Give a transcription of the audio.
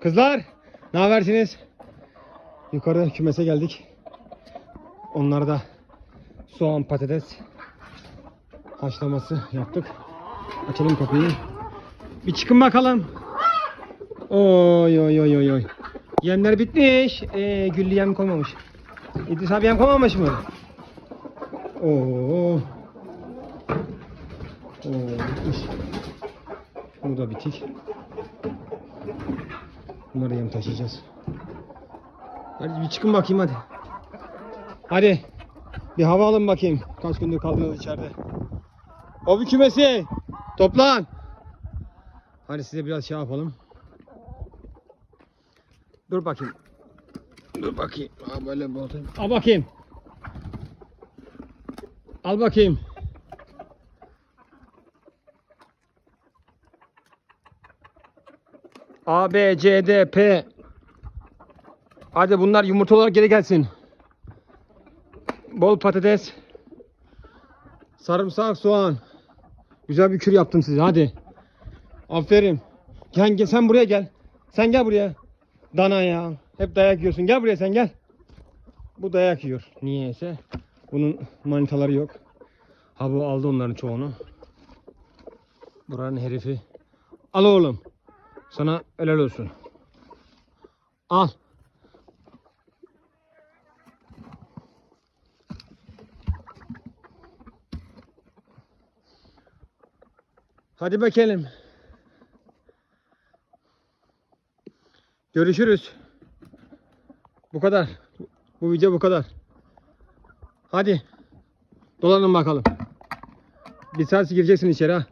Kızlar ne habersiniz? Yukarı kümese geldik. Onlara da soğan patates haşlaması yaptık. Açalım kapıyı. Bir çıkın bakalım. Oy oy oy oy oy. Yemler bitmiş. Ee, güllü yem koymamış. İdris abi yem koymamış mı? Oo. Oo, bitmiş. Bu da bitik. Bunları yem taşıyacağız. Hadi bir çıkın bakayım hadi. Hadi. Bir hava alın bakayım. Kaç gündür kaldınız içeride. O bir kümesi. Toplan. Hadi size biraz şey yapalım. Dur bakayım. Dur bakayım. Ha böyle bir. Al bakayım. Al bakayım. A, B, C, D, P. Hadi bunlar yumurta olarak geri gelsin. Bol patates. Sarımsak, soğan. Güzel bir kür yaptım size hadi. Aferin. Gel, gel sen buraya gel. Sen gel buraya. Dana ya. Hep dayak yiyorsun. Gel buraya sen gel. Bu dayak yiyor. Niyeyse. Bunun manitaları yok. Ha bu aldı onların çoğunu. Buranın herifi. Al oğlum. Sana helal olsun. Al. Hadi bakalım. Görüşürüz. Bu kadar. Bu video bu kadar. Hadi. Dolanın bakalım. Bir saat gireceksin içeri ha.